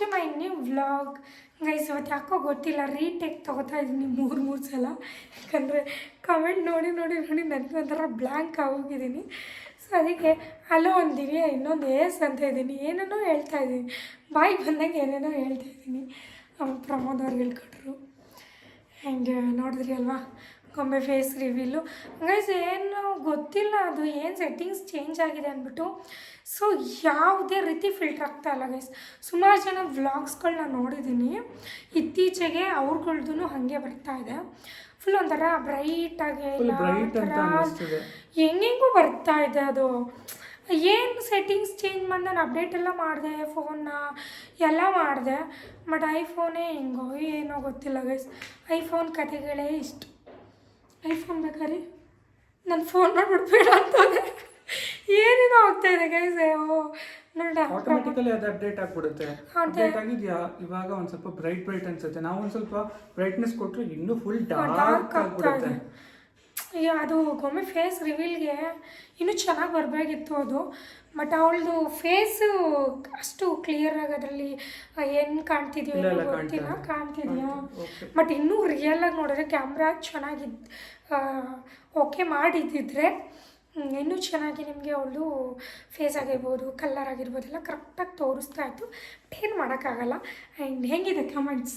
To my new vlog guys ಇವತ್ತು ಯಾಕೋ ಗೊತ್ತಿಲ್ಲ ರೀಟೇಕ್ ತೊಗೋತಾ ಇದ್ದೀನಿ ಮೂರು ಮೂರು ಸಲ. ಯಾಕಂದರೆ ಕಮೆಂಟ್ ನೋಡಿ ನೋಡಿ ನೋಡಿ ನನಗೆ ಒಂಥರ ಬ್ಲ್ಯಾಂಕ್ ಆಗೋಗಿದ್ದೀನಿ. ಸೊ ಅದಕ್ಕೆ ಅಲ್ಲೋ ಒಂದು ದಿವ್ಯ ಇನ್ನೊಂದು ಏಸ್ ಅಂತ ಇದ್ದೀನಿ. ಏನೇನೋ ಹೇಳ್ತಾ ಇದ್ದೀನಿ. ಬಾಯಿ ಬಂದಾಗ ಏನೇನೋ ಹೇಳ್ತಾ ಇದ್ದೀನಿ. ಪ್ರಮೋದ್ ಅವ್ರು ಹೇಳ್ಕೊಟ್ರು. ಆ್ಯಂಡ್ ನೋಡಿದ್ರಿ ಅಲ್ವಾ? ಗೊಂಬೆ ಫೇಸ್ ರಿವೀಲು ಗೈಸ್ ಏನು ಗೊತ್ತಿಲ್ಲ ಅದು ಏನು ಸೆಟ್ಟಿಂಗ್ಸ್ ಚೇಂಜ್ ಆಗಿದೆ ಅಂದ್ಬಿಟ್ಟು. ಸೊ ಯಾವುದೇ ರೀತಿ ಫಿಲ್ಟರ್ ಆಗ್ತಾ ಇಲ್ಲ ಗೈಸ್ ಸುಮಾರು ಜನ ವ್ಲಾಗ್ಸ್ಗಳನ್ನ ನೋಡಿದ್ದೀನಿ ಇತ್ತೀಚೆಗೆ ಅವ್ರಗಳ್ದು ಹಾಗೆ ಬರ್ತಾ ಇದೆ. ಫುಲ್ ಒಂಥರ ಬ್ರೈಟಾಗಿ ಹೆಂಗೆಂಗೂ ಬರ್ತಾ ಇದೆ ಅದು. ಏನು ಸೆಟ್ಟಿಂಗ್ಸ್ ಚೇಂಜ್ ಮಾಡಿ ನಾನು ಅಪ್ಡೇಟ್ ಎಲ್ಲ ಮಾಡಿದೆ ಫೋನ್ನ ಎಲ್ಲ ಮಾಡಿದೆ. ಬಟ್ ಐಫೋನೇ ಹೆಂಗೋ ಏನೋ ಗೊತ್ತಿಲ್ಲ ಗೈಸ್ ಐಫೋನ್ ಕತೆಗಳೇ ಇಷ್ಟು. ಐಫೋನ್ ಬೇಕಾರೆ ನನ್ನ ಫೋನ್ ಮಾಡಿಬಿಡ್ಬೇಡ ಅಂತಂದೆ ಏನೇನೋ ಆಗ್ತಾ ಇದೆ ಗೈಸ್ ಓ ನೋಡಿ ಆಟೋಮೆಟಿಕಲಿ ಅದು ಅಪ್ಡೇಟ್ ಆಗ್ಬಿಡುತ್ತೆ. ಅಪ್ಡೇಟ್ ಆಗಿದ್ಯಾ? ಇವಾಗ ಒಂದು ಸ್ವಲ್ಪ ಬ್ರೈಟ್ ಬ್ರೈಟ್ ಅನ್ಸುತ್ತೆ. ನಾವು ಒಂದು ಸ್ವಲ್ಪ ಬ್ರೈಟ್ನೆಸ್ ಕೊಟ್ಟರೆ ಇನ್ನೂ ಫುಲ್ ಡಾರ್ಕ್ ಆಗ್ಬಿಡುತ್ತೆ. ಅಯ್ಯೋ ಅದು ಒಮ್ಮೆ ಫೇಸ್ ರಿವೀಲ್ಗೆ ಇನ್ನೂ ಚೆನ್ನಾಗಿ ಬರಬೇಕಿತ್ತು ಅದು. ಬಟ್ ಅವಳದು ಫೇಸು ಅಷ್ಟು ಕ್ಲಿಯರ್ ಆಗಿ ಅದರಲ್ಲಿ ಏನು ಕಾಣ್ತಿದೆಯೋ ಗೊತ್ತಿಲ್ಲ ಕಾಣ್ತಿದೆಯಾ. ಬಟ್ ಇನ್ನೂ ರಿಯಲ್ ಆಗಿ ನೋಡಿದ್ರೆ ಕ್ಯಾಮ್ರಾ ಚೆನ್ನಾಗಿದ್ದು ಓಕೆ ಮಾಡಿದ್ದಿದ್ರೆ ಇನ್ನೂ ಚೆನ್ನಾಗಿ ನಿಮಗೆ ಅವಳು ಫೇಸ್ ಆಗಿರ್ಬೋದು ಕಲರ್ ಆಗಿರ್ಬೋದು ಎಲ್ಲ ಕರೆಕ್ಟಾಗಿ ತೋರಿಸ್ತಾ ಇತ್ತು. ಬಟ್ ಏನು ಮಾಡೋಕ್ಕಾಗಲ್ಲ. ಆ್ಯಂಡ್ ಹೆಂಗಿದೆ ಕಮೆಂಟ್ಸ್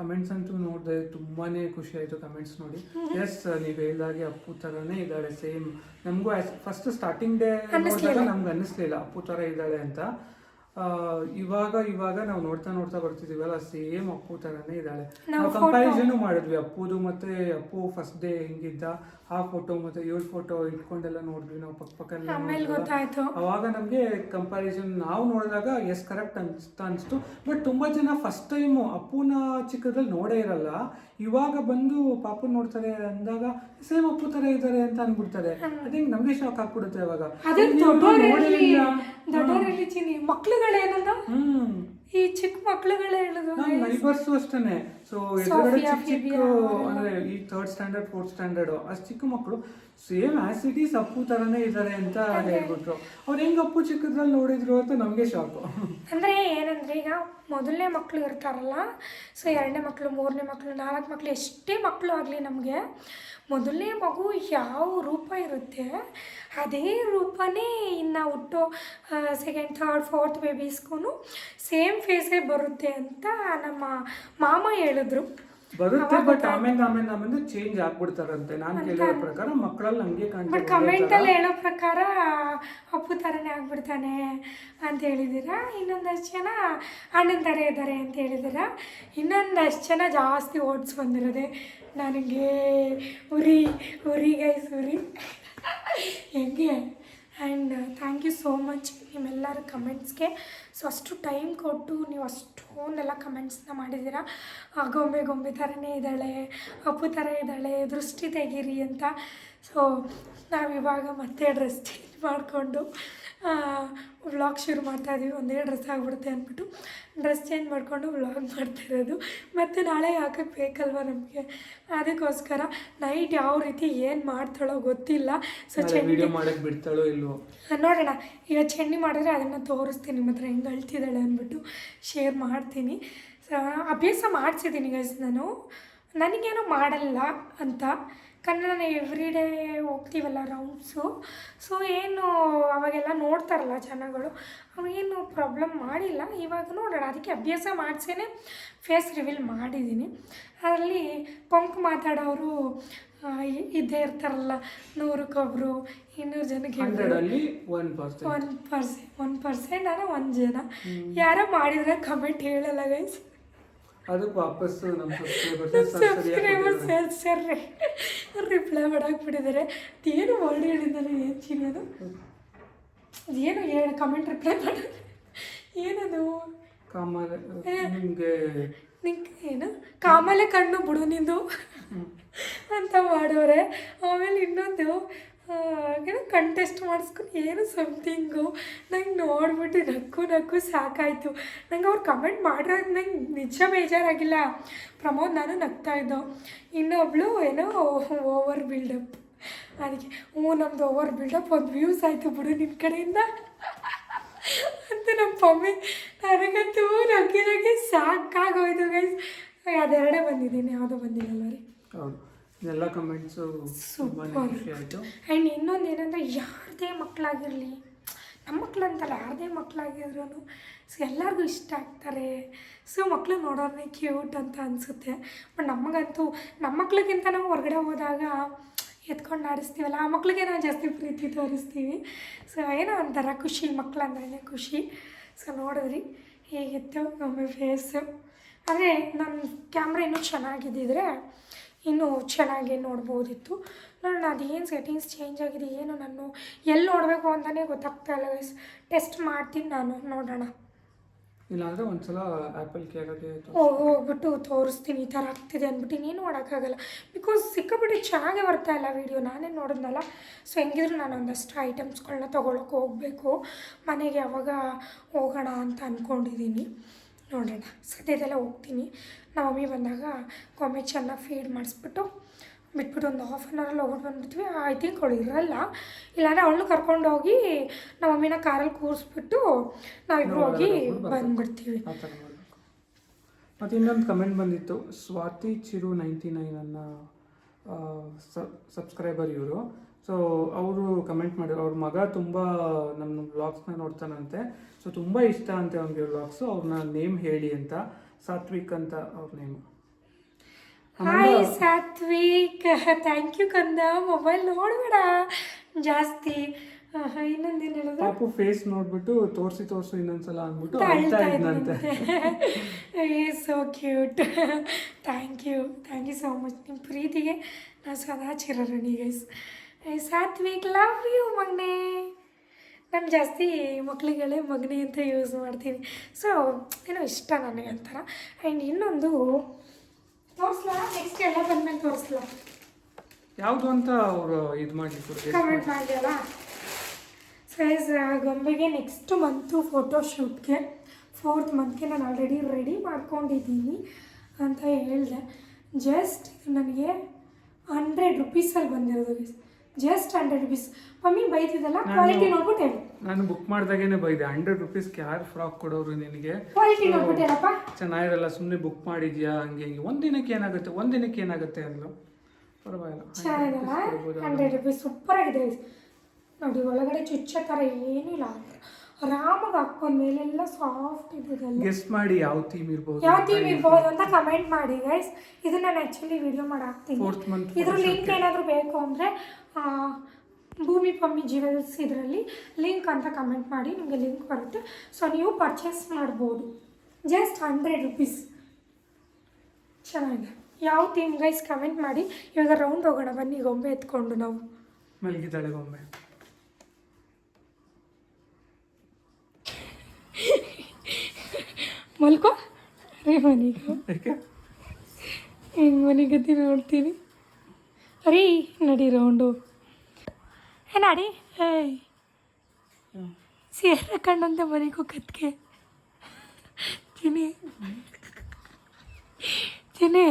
ಕಮೆಂಟ್ಸ್ ಅಂತೂ ನೋಡಿದೆ ತುಂಬಾನೇ ಖುಷಿ ಆಯ್ತು ಕಮೆಂಟ್ಸ್ ನೋಡಿ. ಎಸ್ ನೀವು ಹೇಳ್ದಾಗೆ ಅಪ್ಪು ಥರನೇ ಇದ್ದಾಳೆ ಸೇಮ್ ನಮಗೂ ಫಸ್ಟ್ ಸ್ಟಾರ್ಟಿಂಗ್ ಡೇ ನೋಡಿದಾಗ ನಮ್ಗೆ ಅನ್ನಿಸ್ಲಿಲ್ಲ ಅಪ್ಪು ತರ ಇದ್ದಾಳೆ ಅಂತ. ಇವಾಗ ಇವಾಗ ನಾವು ನೋಡ್ತಾ ನೋಡ್ತಾ ಬರ್ತಿದೀವಲ್ಲ ಸೇಮ್ ಅಪ್ಪು ತರನೇ ಇದ್ದಾಳೆ. ನಾವು ಕಂಪ್ಯಾರಿಸನ್ ಮಾಡಿದ್ವಿ ಅಪ್ಪುದು ಮತ್ತೆ ಅಪ್ಪು ಫಸ್ಟ್ ಡೇ ಹೆಂಗಿದ್ದ ಆ ಫೋಟೋ ಮತ್ತೆ ಇವ್ರ ಫೋಟೋ ಇಟ್ಕೊಂಡೆಲ್ಲ ನೋಡಿದ್ವಿ ನಾವು ಪಕ್ಕ ಪಕ್ಕದಲ್ಲಿ ಗೊತ್ತಾಯ್ತು. ಅವಾಗ ನಮಗೆ ಕಂಪ್ಯಾರಿಸನ್ ನಾವು ನೋಡಿದಾಗ ಎಸ್ ಕರೆಕ್ಟ್ ಅನ್ಸ್ತಾ ಅನಿಸ್ತು. ಬಟ್ ತುಂಬಾ ಜನ ಫಸ್ಟ್ ಟೈಮ್ ಅಪ್ಪುನ ಚಿಕ್ಕದ್ರಲ್ಲಿ ನೋಡೇ ಇರಲ್ಲ. ಇವಾಗ ಬಂದು ಪಾಪು ನೋಡ್ತಾರೆ ಅಂದಾಗ ಸೇಮ್ ಅಪ್ಪು ತರ ಇದ್ದಾರೆ ಅಂತ ಅನ್ಬಿಡ್ತಾರೆ. ಅದೇ ನಮ್ಗೆ ಶಾಕ್ ಆಗ್ಬಿಡುತ್ತೆ ಅವಾಗ. ಅದೇ ಹ್ಮ್. ಈ ಚಿಕ್ಕ ಮಕ್ಕಳುಗಳೇ ಹೇಳೋದು ನೈಬರ್ಸ್ ಅಷ್ಟೇನೆ. ಸೊ ಎದುರುಗಡೆ ಚಿಕ್ಕ ಚಿಕ್ಕ ಅಂದ್ರೆ ಈ ಥರ್ಡ್ ಸ್ಟ್ಯಾಂಡರ್ಡ್ ಫೋರ್ತ್ ಸ್ಟ್ಯಾಂಡರ್ಡ್ ಅಷ್ಟು ಚಿಕ್ಕ ಮಕ್ಕಳು ಸೇಮ್ ಆಸ್ ಸಪ್ಪು ಥರನೇ ಇದ್ದಾರೆ ಅಂತ ಹೇಳ್ಬಿಟ್ರು. ಅವ್ರು ಹೆಂಗ್ ಅಪ್ಪು ಚಿಕ್ಕದ್ರಲ್ಲಿ ನೋಡಿದ್ರು ಅಂತ ನಮಗೆ ಶಾಕು ಅಂದರೆ ಏನಂದ್ರೆ ಈಗ ಮೊದಲನೇ ಮಕ್ಕಳು ಇರ್ತಾರಲ್ಲ ಸೊ ಎರಡನೇ ಮಕ್ಕಳು ಮೂರನೇ ಮಕ್ಕಳು ನಾಲ್ಕು ಮಕ್ಕಳು ಎಷ್ಟೇ ಮಕ್ಕಳು ಆಗಲಿ ನಮಗೆ ಮೊದಲನೇ ಮಗು ಯಾವ ರೂಪ ಇರುತ್ತೆ ಅದೇ ರೂಪನೇ ಇನ್ನು ಹುಟ್ಟೋ ಸೆಕೆಂಡ್ ಥರ್ಡ್ ಫೋರ್ತ್ ಬೇಬೀಸ್ಗೂ ಸೇಮ್ ಫೇಸೇ ಬರುತ್ತೆ ಅಂತ ನಮ್ಮ ಮಾಮ ಹೇಳಿದ್ರು. ಬರುತ್ತೆ ಬಟ್ ಆಮೇಲೆ ಆಮೇಲೆ ಆಮೇಲೆ ಚೇಂಜ್ ಆಗ್ಬಿಡ್ತಾರಂತೆ. ನಾನು ಕೇಳಿರೋ ಪ್ರಕಾರ ಮಕ್ಕಳಲ್ಲಿ ಹಂಗೆ ಬಟ್ ಕಮೆಂಟ್ ಕಮೆಂಟಲ್ಲಿ ಹೇಳೋ ಪ್ರಕಾರ ಅಪ್ಪು ಥರನೇ ಆಗ್ಬಿಡ್ತಾನೆ ಅಂತ ಹೇಳಿದ್ದೀರಾ? ಇನ್ನೊಂದಷ್ಟು ಜನ ಅಣ್ಣನ ಥರ ಇದ್ದಾರೆ ಅಂತ ಹೇಳಿದಿರ ಇನ್ನೊಂದಷ್ಟು ಜನ ಜಾಸ್ತಿ ಓಟ್ಸ್ ಬಂದಿರೋದೆ. ನನಗೆ ಉರಿ ಉರಿ ಗೈಸ್ ಉರಿ. ಹೆಂಗೆ? And thank you so much ನಿಮ್ಮೆಲ್ಲರ ಕಮೆಂಟ್ಸ್ಗೆ ಸೊ ಅಷ್ಟು ಟೈಮ್ ಕೊಟ್ಟು ನೀವು ಅಷ್ಟೊಂದೆಲ್ಲ ಕಮೆಂಟ್ಸ್ನ ಮಾಡಿದ್ದೀರಾ? ಗೊಂಬೆ ಗೊಂಬೆ ಥರನೇ ಇದ್ದಾಳೆ, ಅಪ್ಪು ಥರ ಇದ್ದಾಳೆ, ದೃಷ್ಟಿ ತೆಗೀರಿ ಅಂತ. ಸೊ ನಾವಿವಾಗ ಮತ್ತೆ ಡ್ರೆಸ್ ಚೇಂಜ್ ಮಾಡಿಕೊಂಡು ವ್ಲಾಗ್ ಶುರು ಮಾಡ್ತಾ ಇದೀವಿ. ಒಂದೇ ಡ್ರೆಸ್ ಆಗಿಬಿಡುತ್ತೆ ಅಂದ್ಬಿಟ್ಟು ಡ್ರೆಸ್ ಚೇಂಜ್ ಮಾಡಿಕೊಂಡು ವ್ಲಾಗ್ ಮಾಡ್ತಾ ಇರೋದು. ಮತ್ತು ನಾಳೆ ಹಾಕಕ್ಕೆ ಬೇಕಲ್ವ ನಮಗೆ? ಅದಕ್ಕೋಸ್ಕರ ನೈಟ್ ಯಾವ ರೀತಿ ಏನು ಮಾಡ್ತಾಳೋ ಗೊತ್ತಿಲ್ಲ. ಸೊ ಚೆಂಡಿ ವಿಡಿಯೋ ಮಾಡಕ್ ಬಿಡ್ತಾಳೋ ಇಲ್ವೋ? ನೋಡೋಣ. ಈಗ ಚೆಂಡಿ ಮಾಡಿದ್ರೆ ಅದನ್ನು ತೋರಿಸ್ತೀನಿ. ನಿಮ್ಮ ಹತ್ರ ಹೆಂಗೆ ಅಳ್ತಿದ್ದಾಳೆ ಅಂದ್ಬಿಟ್ಟು ಶೇರ್ ಮಾಡ್ತೀನಿ. ಸೊ ಅಭ್ಯಾಸ ಮಾಡಿಸಿದ್ದೀನಿ ಗೈಸ್ ನಾನು. ನನಗೇನು ಮಾಡಲ್ಲ ಅಂತ. ಕನ್ನಡ ನಾನು ಎವ್ರಿ ಡೇ ಹೋಗ್ತೀವಲ್ಲ ರೌಂಡ್ಸು ಸೊ ಏನು ಅವಾಗೆಲ್ಲ ನೋಡ್ತಾರಲ್ಲ ಜನಗಳು ಅವಾಗೇನು ಪ್ರಾಬ್ಲಮ್ ಮಾಡಿಲ್ಲ. ಇವಾಗ ನೋಡೋಣ ಅದಕ್ಕೆ ಅಭ್ಯಾಸ ಮಾಡಿಸೇ ಫೇಸ್ ರಿವೀಲ್ ಮಾಡಿದ್ದೀನಿ. ಅದರಲ್ಲಿ ಕೊಂಕು ಮಾತಾಡೋರು ಇದ್ದೇ ಇರ್ತಾರಲ್ಲ ನೂರಕ್ಕೊಬ್ರು ಇನ್ನೂರು ಜನಕ್ಕೆ ಒನ್ ಪರ್ಸೆಂಟ್ ಒನ್ ಪರ್ಸೆಂಟ್ ಅಲ್ಲ ಒಂದು ಜನ. ಯಾರೋ ಮಾಡಿದ್ರೆ ಕಮೆಂಟ್ ಹೇಳಲ್ಲ ಗೈಸ್ ಅದಕ್ಕೆ ವಾಪಸ್ ನಮ್ಮ ಸಬ್ಸ್ಕ್ರೈಬರ್ಸ್ ಸಬ್ಸ್ಕ್ರೈಬರ್ಸ್ ಹೇಳ್ತಾರೆ ರಿಪ್ಲೈ ಮಾಡಕ್ಕೆ ಬಿಟ್ಟಿದ್ದಾರೆ ಏನು ವರ್ಡ್ ಹೇಳಿದ್ದಾರೆ ಏನು ಚಿನ್ನದು ಏನು ಹೇಳಿ ಕಮೆಂಟ್ ರಿಪ್ಲೈ ಮಾಡೋದು ಏನದು? ಕಾಮಲ್ ನಿಮಗೆ ನಿಂಗೆ ಏನು? ಕಾಮಲೆ ಕಣ್ಣು ಬಿಡು ನಿಂದು ಅಂತ ಮಾಡೋರೆ ಆಮೇಲೆ ಇನ್ನೊಂದು ಏನೋ ಕಂಟೆಸ್ಟ್ ಮಾಡಿಸ್ಕೊಂಡು ಏನು ಸಮ್ಥಿಂಗು ನಂಗೆ ನೋಡ್ಬಿಟ್ಟು ನಕ್ಕು ನಕ್ಕು ಸಾಕಾಯಿತು. ನಂಗೆ ಅವ್ರು ಕಮೆಂಟ್ ಮಾಡಿರೋದು ನಂಗೆ ನಿಜ ಬೇಜಾರಾಗಿಲ್ಲ. ಪ್ರಮೋದ್ ನಾನು ನಗ್ತಾ ಇದ್ದೋ. ಇನ್ನೊಬ್ಳು ಏನೋ ಓವರ್ ಬಿಲ್ಡಪ್ ಅದಕ್ಕೆ, ಹ್ಞೂ ನಮ್ಮದು ಓವರ್ ಬಿಲ್ಡಪ್ ಒಂದು ವ್ಯೂಸ್ ಆಯಿತು ಬಿಡು ನಿನ್ನ ಕಡೆಯಿಂದ. ಅಂತ ನಮ್ಮ ಪಮ್ಮಿ ನನಗಂತೂ ನಗ್ಗೆ ನಗ್ಗೆ ಸಾಕಾಗೋಯ್ತು ಗೈಸ್ ಅದೆರಡೇ ಬಂದಿದ್ದೀನಿ, ಯಾವುದೋ ಬಂದಿಲ್ಲ ರೀ ಹೌದು. ಎಲ್ಲ ಕಮೆಂಟ್ಸು ಆಯಿತು. ಆ್ಯಂಡ್ ಇನ್ನೊಂದು ಏನಂದರೆ ಯಾರದೇ ಮಕ್ಕಳಾಗಿರಲಿ ನಮ್ಮ ಮಕ್ಳಂತಲ್ಲ ಯಾರದೇ ಮಕ್ಕಳಾಗಿದ್ರು ಸೊ ಎಲ್ಲರಿಗೂ ಇಷ್ಟ ಆಗ್ತಾರೆ. ಸೊ ಮಕ್ಕಳು ನೋಡೋದೇ ಕ್ಯೂಟ್ ಅಂತ ಅನಿಸುತ್ತೆ. ಬಟ್ ನಮಗಂತೂ ನಮ್ಮ ಮಕ್ಳಿಗಿಂತ ನಾವು ಹೊರಗಡೆ ಹೋದಾಗ ಎತ್ಕೊಂಡು ಆಡಿಸ್ತೀವಲ್ಲ ಆ ಮಕ್ಳಿಗೆ ನಾವು ಜಾಸ್ತಿ ಪ್ರೀತಿ ತೋರಿಸ್ತೀವಿ. ಸೊ ಏನೋ ಒಂಥರ ಖುಷಿ ಮಕ್ಳು ಅಂದ್ರೆ ಖುಷಿ. ಸೊ ನೋಡಿದ್ರಿ ಹೇಗಿತ್ತು ನಮ್ಮ ಫೇಸ್ ಆದರೆ ನನ್ನ ಕ್ಯಾಮ್ರಾ ಇನ್ನೂ ಚೆನ್ನಾಗಿದ್ದಿದ್ರೆ ಇನ್ನೂ ಚೆನ್ನಾಗಿ ನೋಡ್ಬೋದಿತ್ತು. ನೋಡೋಣ ಅದೇನು ಸೆಟ್ಟಿಂಗ್ಸ್ ಚೇಂಜ್ ಆಗಿದೆ ಏನು ನಾನು ಎಲ್ಲಿ ನೋಡಬೇಕು ಅಂತಲೇ ಗೊತ್ತಾಗ್ತಾ ಇಲ್ಲ ಗೈಸ್ ಟೆಸ್ಟ್ ಮಾಡ್ತೀನಿ ನಾನು ನೋಡೋಣ. ಇಲ್ಲಾಂದರೆ ಒಂದ್ಸಲ ಆ್ಯಪಲ್ ಹೋಗಿ ಹೋಗ್ಬಿಟ್ಟು ತೋರಿಸ್ತೀನಿ ಈ ಥರ ಆಗ್ತಿದೆ ಅಂದ್ಬಿಟ್ಟು ಇನ್ನೇನು ಮಾಡೋಕ್ಕಾಗಲ್ಲ. ಬಿಕಾಸ್ ಸಿಕ್ಕಾಬಿಟ್ಟು ಚೆನ್ನಾಗೇ ಬರ್ತಾ ಇಲ್ಲ ವೀಡಿಯೋ ನಾನೇ ನೋಡಿದ್ನಲ್ಲ. ಸೊ ಹೆಂಗಿದ್ರು ನಾನು ಒಂದಷ್ಟು ಐಟಮ್ಸ್ಗಳನ್ನ ತೊಗೊಳಕ್ಕೆ ಹೋಗಬೇಕು. ಮನೆಗೆ ಯಾವಾಗ ಹೋಗೋಣ ಅಂತ ಅಂದ್ಕೊಂಡಿದ್ದೀನಿ ನೋಡೋಣ ಸದ್ಯದಲ್ಲೇ ಹೋಗ್ತೀನಿ. ನಮ್ಮ ಮಮ್ಮಿ ಬಂದಾಗ ಒಮ್ಮೆ ಚೆನ್ನಾಗಿ ಫೀಡ್ ಮಾಡಿಸ್ಬಿಟ್ಟು ಬಿಟ್ಬಿಟ್ಟು ಒಂದು ಹಾಫ್ ಆನ್ ಅವರಲ್ಲಿ ಹೋಗ್ಬಿಟ್ಟು ಬಂದ್ಬಿಡ್ತೀವಿ. ಐ ತಿಂಕ್ ಅವಳು ಇರಲ್ಲ. ಇಲ್ಲಾಂದರೆ ಅವಳು ಕರ್ಕೊಂಡೋಗಿ ನಮ್ಮ ಮಮ್ಮಿನ ಕಾರಲ್ಲಿ ಕೂರಿಸ್ಬಿಟ್ಟು ನಾವಿಬ್ರು ಹೋಗಿ ಬಂದ್ಬಿಡ್ತೀವಿ. ಮತ್ತು ಇನ್ನೊಂದು ಕಮೆಂಟ್ ಬಂದಿತ್ತು. ಸ್ವಾತಿ ಚಿರು ನೈಂಟಿ ನೈನ್ ಅನ್ನೋ ಸಬ್ಸ್ಕ್ರೈಬರ್ ಇವರು. ಸೊ ಅವರು ಕಮೆಂಟ್ ಮಾಡಿದ್ರು ಅವ್ರ ಮಗ ತುಂಬ ನಮ್ಮ ವ್ಲಾಗ್ಸ್ನ ನೋಡ್ತಾನಂತೆ. ಸೊ ತುಂಬ ಇಷ್ಟ ಅಂತೆ ಅವ್ನಿಗೆ ವ್ಲಾಗ್ಸು ಅವ್ರನ್ನ ನೇಮ್ ಹೇಳಿ ಅಂತ. ಸಾತ್ವಿಕ್ ಅಂತ ಅವ್ರ name hi Satvik. Thank you ಕಂದ. ಮೊಬೈಲ್ ನೋಡಬೇಡ. ಜಾಸ್ತಿ. ಇನ್ನೊಂದೇನು ಹೇಳೋದು ಪಾಪು ಫೇಸ್ ನೋಡ್ಬಿಟ್ಟು ತೋರಿಸಿ ತೋರಿಸು ಇನ್ನೊಂದ್ಸಲ ಅಂದ್ಬಿಟ್ಟು ಅಳ್ತಾ ಇದ್ದಂತೆ ಏ so cute thank you thank you so much ನಿಮ್ಮ ಪ್ರೀತಿಗೆ ನಾನು ಸದಾ ಚಿರರಣಿ ಗೈಸ್ ಸಾತ್ವಿಕ್ ಲವ್ ಯು ಮಗನೇ. ನಾನು ಜಾಸ್ತಿ ಮಕ್ಕಳಿಗೆಳೆ ಮಗ್ನಿ ಅಂತ ಯೂಸ್ ಮಾಡ್ತೀನಿ ಸೊ ಏನೋ ಇಷ್ಟ ನನಗೆ ಒಂಥರ. ಆ್ಯಂಡ್ ಇನ್ನೊಂದು ತೋರಿಸ್ಲಾ? ನೆಕ್ಸ್ಟ್ ಎಲ್ಲ ಬಂದ್ಮೇಲೆ ತೋರಿಸ್ಲಾ? ಯಾವುದು ಅಂತ ಅವರು ಇದು ಮಾಡಿ ಕಮೆಂಟ್ ಮಾಡಿದೆಯಲ್ಲ ಸೈಜ್ ಗೊಂಬೆಗೆ ನೆಕ್ಸ್ಟ್ ಮಂತು ಫೋಟೋಶೂಟ್ಗೆ ಫೋರ್ತ್ ಮಂತ್ಗೆ ನಾನು ಆಲ್ರೆಡಿ ರೆಡಿ ಮಾಡ್ಕೊಂಡಿದ್ದೀನಿ ಅಂತ ಹೇಳಿದೆ. ಜಸ್ಟ್ ನನಗೆ ಹಂಡ್ರೆಡ್ ರುಪೀಸಲ್ಲಿ ಬಂದಿರೋದು ಜಸ್ಟ್ ಹಂಡ್ರೆಡ್ ರುಪೀಸ್ ಮಮ್ಮಿ ಬೈತಿದ್ದಲ್ಲ ಕ್ವಾಲಿಟಿ ನೋಡ್ಬಿಟ್ಟು ಹೇಳಿ. ನಾನು ಬುಕ್ ಮಾಡಿದಾಗೇನೆ ಬೈದೆ. ಹಂಡ್ರೆಡ್ ರುಪೀಸ್ ಯಾರು ಫ್ರಾಕ್ ಕೊಡೋರು ನಿನಗೆ. ಕ್ವಾಲಿಟಿ ನೋಡ್ಬಿಟ್ಟು ಹೇಳಪ್ಪ. ಚೆನ್ನಾಗಿರಲ್ಲ ಸುಮ್ಮನೆ ಬುಕ್ ಮಾಡಿದ್ಯಾ ಹಂಗೆ ಹಿಂಗೆ. ಒಂದಿನಕ್ಕೆ ಏನಾಗುತ್ತೆ? ಒಂದಿನಕ್ಕೆ ಏನಾಗುತ್ತೆ ಅಂದ್ಲು. ಪರವಾಗಿಲ್ಲ. ಚೆನ್ನಾಗಿದಲ್ಲ ಹಂಡ್ರೆಡ್ ರುಪೀಸ್ ಸೂಪರ್ ಆಗಿದೆ. ನೋಡಿ ಒಳಗಡೆ ಚುಚ್ಚ ಥರ ಏನೂ ಇಲ್ಲ. ಆರಾಮಾಗಿ ಹಾಕೊಂಡ್ ಮೇಲೆಲ್ಲ ಸಾಫ್ಟ್ ಇದೆಲ್ಲ ಗೆಸ್ಟ್ ಮಾಡಿ ಯಾವ ಥೀಮ್ ಇರ್ಬೋದು ಯಾವ ಥೀಮ್ ಇರ್ಬೋದು ಅಂತ ಕಮೆಂಟ್ ಮಾಡಿ ಗೈಸ್ ಇದನ್ನ ನಾನು ಆ್ಯಕ್ಚುಲಿ ವಿಡಿಯೋ ಮಾಡಿ ಹಾಕ್ತೀನಿ ಇದ್ರ ಲಿಂಕ್ ಏನಾದರೂ ಬೇಕು ಅಂದರೆ ಭೂಮಿ ಪಮ್ಮಿ ಜ್ಯುವೆಲ್ಸ್ ಇದರಲ್ಲಿ ಲಿಂಕ್ ಅಂತ ಕಮೆಂಟ್ ಮಾಡಿ ನಿಮಗೆ ಲಿಂಕ್ ಬರುತ್ತೆ. ಸೊ ನೀವು ಪರ್ಚೇಸ್ ಮಾಡ್ಬೋದು. ಜಸ್ಟ್ ಹಂಡ್ರೆಡ್ ರುಪೀಸ್ ಚೆನ್ನಾಗಿದೆ. ಯಾವ ಥೀಮ್ ಗೈಸ್ ಕಮೆಂಟ್ ಮಾಡಿ. ಇವಾಗ ರೌಂಡ್ ಹೋಗೋಣ. ಬನ್ನಿ ಗೊಂಬೆ ಎತ್ಕೊಂಡು ನಾವು. ಮಲಗಿದ್ದಾಳೆ ಒಮ್ಮೆ ಮಲ್ಕೋ. ಅರೇ ಮನೆಗೆ. ಹೆಂಗೆ ಮನೆಗತ್ತಿ ನೋಡ್ತೀನಿ? ಅರೇ ನಡಿ ರೌಂಡು ಏ ನಡಿ. ಏಯ್. ಸೀರೆ ಕಂಡಂತೆ ಮನೆಗೂ ಕತ್ಕೆ ಚಿನಿ ಚಿನಿ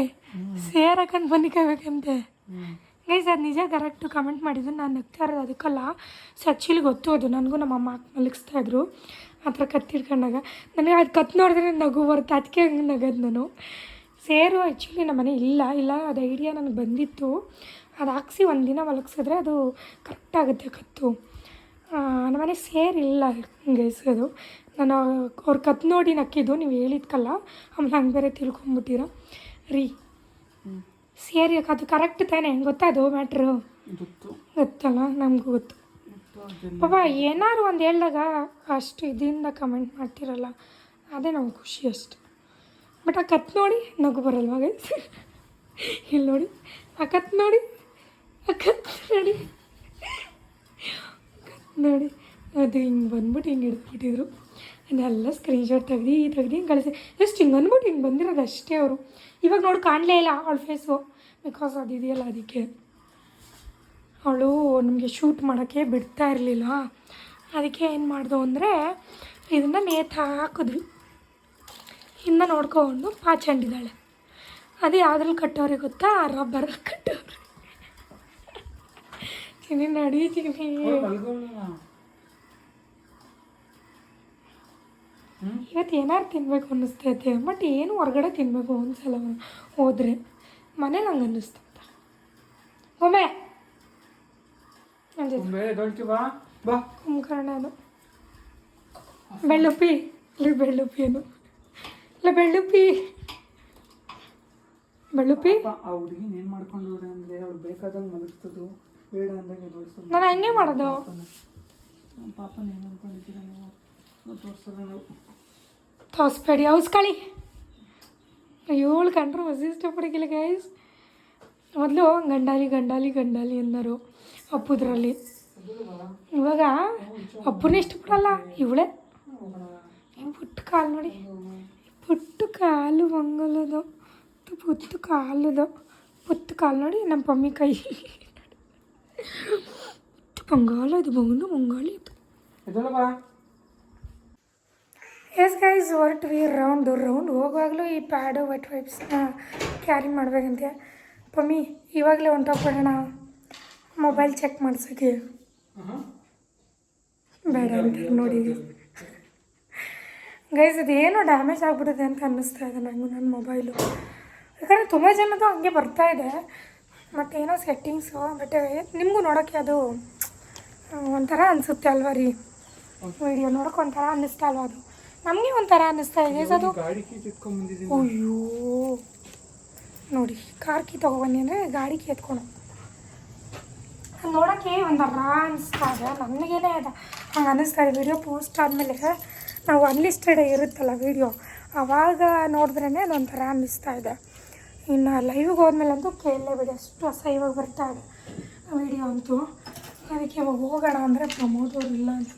ಸೇರ್ ಹಾಕೊಂಡು ಮನೆ ಕಾಯ್ಬೇಕಂತೆ ಗೈಸ್ ಅದು ನಿಜ ಕರೆಕ್ಟು ಕಮೆಂಟ್ ಮಾಡಿದ್ದು. ನಾನು ನಗ್ತಾ ಇರೋದು ಅದಕ್ಕಲ್ಲ. ಸೊ ಆ್ಯಕ್ಚುಲಿ ಗೊತ್ತು ಅದು. ನನಗೂ ನಮ್ಮ ಅಮ್ಮ ಮಲಗಿಸ್ತಾ ಇದ್ರು. ಆ ಥರ ಕತ್ತಿಡ್ಕೊಂಡಾಗ ನನಗೆ ಅದು ಕತ್ತು ನೋಡಿದ್ರೆ ನಗು ಬರುತ್ತೆ ಅದಕ್ಕೆ ಹಂಗೆ ನಗದು ನಾನು. ಸೇರು ಆ್ಯಕ್ಚುಲಿ ನಮ್ಮ ಮನೆ ಇಲ್ಲ ಇಲ್ಲ ಅದು ಐಡಿಯಾ ನನಗೆ ಬಂದಿತ್ತು. ಅದು ಹಾಕ್ಸಿ ಒಂದು ದಿನ ಮಲಗಿಸಿದ್ರೆ ಅದು ಕರೆಕ್ಟ್ ಆಗುತ್ತೆ ಕತ್ತು. ನಮ್ಮ ಮನೆ ಸೇರಿಲ್ಲ ಹಿಂಗೆ ಅದು ನಾನು ಅವ್ರ ಕತ್ತು ನೋಡಿ ನಕ್ಕಿದ್ದು ನೀವು ಹೇಳಿದ್ಕಲ್ಲ ಆಮೇಲೆ ಹಂಗೆ ಬೇರೆ ತಿಳ್ಕೊಂಬಿಟ್ಟಿರ. ರೀ ಸೇರಿ ಅದು ಕರೆಕ್ಟ್ ತಾನೇ ಗೊತ್ತಾ ಅದು ಮ್ಯಾಟ್ರು ಗೊತ್ತಲ್ಲ ನಮಗೂ ಗೊತ್ತು. ಪಾಪ, ಏನಾದ್ರು ಒಂದು ಹೇಳಿದಾಗ ಅಷ್ಟು ಇದರಿಂದ ಕಮೆಂಟ್ ಮಾಡ್ತಿರಲ್ಲ, ಅದೇ ನಮ್ಗೆ ಖುಷಿ ಅಷ್ಟು. ಬಟ್ ಆ ಕತ್ ನೋಡಿ ನಗು ಬರಲ್ವಾ ಗೈಸ್ ಇಲ್ಲಿ ನೋಡಿ, ಆ ಕತ್ ನೋಡಿ, ಆ ಕತ್ ನೋಡಿ ಕತ್ ನೋಡಿ. ಅದು ಹಿಂಗೆ ಬಂದ್ಬಿಟ್ಟು ಹಿಂಗೆ ಹಿಡ್ದುಬಿಟ್ಟಿದ್ರು. ಅದೆಲ್ಲ ಸ್ಕ್ರೀನ್ಶಾಟ್ ತೆಗ್ದು ತೆಗ್ದು ಹಿಂಗೆ ಕಳಿಸಿ ಜಸ್ಟ್ ಹಿಂಗೆ ಅಂದ್ಬಿಟ್ಟು ಹಿಂಗೆ ಬಂದಿರೋದು ಅಷ್ಟೇ ಅವರು. ಇವಾಗ ನೋಡಿ ಕಾಣಲೇ ಇಲ್ಲ ಅವಳ ಫೇಸು ಬಿಕಾಸ್ ಅದು ಇದೆಯಲ್ಲ ಅದಕ್ಕೆ. ಅವಳು ನಮಗೆ ಶೂಟ್ ಮಾಡೋಕ್ಕೆ ಬಿಡ್ತಾ ಇರಲಿಲ್ಲ. ಅದಕ್ಕೆ ಏನು ಮಾಡ್ದು ಅಂದರೆ ಇದನ್ನು ನೇತು ಹಾಕಿದ್ವಿ. ಹಿಂದೆ ನೋಡ್ಕೊಂಡು ಪಾಚಂಡಿದ್ದಾಳೆ. ಅದು ಯಾವ್ದ್ರಲ್ಲಿ ಕಟ್ಟೋರೆ ಗೊತ್ತಾ? ರಬ್ಬರ್ ಕಟ್ಟೋರೆ. ಇನ್ನು ನಡಿ ಚಿನಿ ಹ್ಞೂ ಇವತ್ತು ಏನಾರು ತಿನ್ನಬೇಕು ಅನ್ನಿಸ್ತೈತೆ, ಬಟ್ ಏನು ಹೊರಗಡೆ ತಿನ್ನಬೇಕು ಒಂದ್ಸಲ ಹೋದರೆ ಮನೇಲಿ ಹಂಗೆ ಅನ್ನಿಸ್ತಂತ ಒಮ್ಮೆ ಜೊತೆ ದೊಡ್ಡ ಬಾ ಬಾ. ಕುಂಕರ್ಣ ಅದು ಬೆಳ್ಳುಪ್ಪಿ ಇಲ್ಲಿ ಬೆಳ್ಳುಪ್ಪಿ ಏನು ಇಲ್ಲ ಬೆಳ್ಳುಪ್ಪಿ. ಬೆಳ್ಳುಪ್ಪಿ. ಪಾಪ ಆ ಹುಡುಗಿ ಏನು ಮಾಡ್ಕೊಂಡು ಅಂದರೆ ಅವ್ಳು ಬೇಕಾದಂಗೆ ಮಲಗಿಸ್ತದು ಬೇಡ ಅಂದಂಗೆ ಎದುರಿಸೋದು ನಾನು ಹಂಗೆ ಮಾಡೋದು. ಪಾಪನ. ಏನು ಅನ್ಕೊಂಡಿದ್ದೀರ ನೀವು? ತೋರಿಸೋದು ನಾವು. ತೋರಿಸ್ಬೇಡಿ ಅವಸ್ಕಳಿ ಏಳು ಕಂಡ್ರು ಹೊಸ ಇಷ್ಟಪಡಗಿಲ್ಲ ಗೈಸ್ ಮೊದಲು ಗಂಡಾಲಿ ಗಂಡಾಲಿ ಗಂಡಾಲಿ ಅನ್ನೋರು. ಅಪ್ಪುದ್ರಲ್ಲಿ ಇವಾಗ ಅಪ್ಪನೇ ಇಷ್ಟಪಡಲ್ಲ ಇವಳೇ. ಪುಟ್ಟ ಕಾಲು ನೋಡಿ. ಪುಟ್ಟ ಕಾಲು ಮಂಗಲದು ಪುಟ್ಟ ಕಾಲದು. ಪುತ್ತ ಕಾಲು ನೋಡಿ ನಮ್ಮ ಪಮ್ಮಿ ಕೈ. ಪುಟ್ಟ ಬಂಗಾಲ ಇದು ಬಂದು ಮಂಗಾಳಿ ಇದು. ಎಸ್ ಗೈಸ್ ಹೊರಟ್ವಿ ರೌಂಡು ರೌಂಡ್ ಹೋಗುವಾಗಲೂ ಈ ಪ್ಯಾಡು ವೈಟ್ ವೈಪ್ಸ್ನ ಕ್ಯಾರಿ ಮಾಡ್ಬೇಕಂತೆ. ಪಮ್ಮಿ ಇವಾಗಲೇ ಹೊಂಟೋಗ್ಬಿಡೋಣ ಮೊಬೈಲ್ ಚೆಕ್ ಮಾಡ್ಸೋಕೆ ಬೇಡ ಅಂತ ನೋಡಿ. ಗೈಸ್ ಅದೇನೋ ಡ್ಯಾಮೇಜ್ ಆಗಿಬಿಡುತ್ತೆ ಅಂತ ಅನ್ನಿಸ್ತಾ ಇದೆ ನನಗೂ ನನ್ನ ಮೊಬೈಲು ಯಾಕಂದರೆ ತುಂಬ ಜನದ್ದು ಹಂಗೆ ಬರ್ತಾ ಇದೆ. ಮತ್ತು ಏನೋ ಸೆಟ್ಟಿಂಗ್ಸು ಬಟ್ ನಿಮಗೂ ನೋಡೋಕ್ಕೆ ಅದು ಒಂಥರ ಅನಿಸುತ್ತೆ ಅಲ್ವಾ ರೀ? ವಿಡಿಯೋ ನೋಡೋಕೆ ಒಂಥರ ಅನ್ನಿಸ್ತಾ ಅಲ್ವಾ ಅದು? ನಮಗೆ ಒಂಥರ ಅನ್ನಿಸ್ತಾ ಇದೆ. ಅದು ಅಯ್ಯೋ. ನೋಡಿ ಕಾರ್ ಕೀ ತೊಗೊಬನ್ನಿ ಅಂದರೆ ಗಾಡಿ ಕೀ ಎತ್ಕೊಂಡು ನೋಡೋಕ್ಕೆ ಒಂಥರ ಅನಿಸ್ತಾ ಇದೆ ನನಗೇನೆ ಅದ. ಹಂಗೆ ಅನ್ನಿಸ್ತಾ ಇದೆ ವಿಡಿಯೋ ಪೋಸ್ಟ್ ಆದಮೇಲೆ ನಾವು ಅನ್ಲಿಸ್ಟೆಡ್ ಇರುತ್ತಲ್ಲ ವಿಡಿಯೋ ಆವಾಗ ನೋಡಿದ್ರೇ ಅದೊಂಥರ ಅನ್ನಿಸ್ತಾ ಇದೆ. ಇನ್ನು ಲೈವ್ಗೆ ಹೋದ್ಮೇಲಂತೂ ಕೇಳಲೇಬೇಡಿ ಅಷ್ಟು ಅಸಹ್ಯವಾಗಿ ಬರ್ತಾ ಇದೆ ವಿಡಿಯೋ ಅಂತೂ. ಅದಕ್ಕೆ ಇವಾಗ ಹೋಗೋಣ ಅಂದರೆ ಪ್ರಮೋದ್ ಅವ್ರು ಇಲ್ಲ ಅಂತ.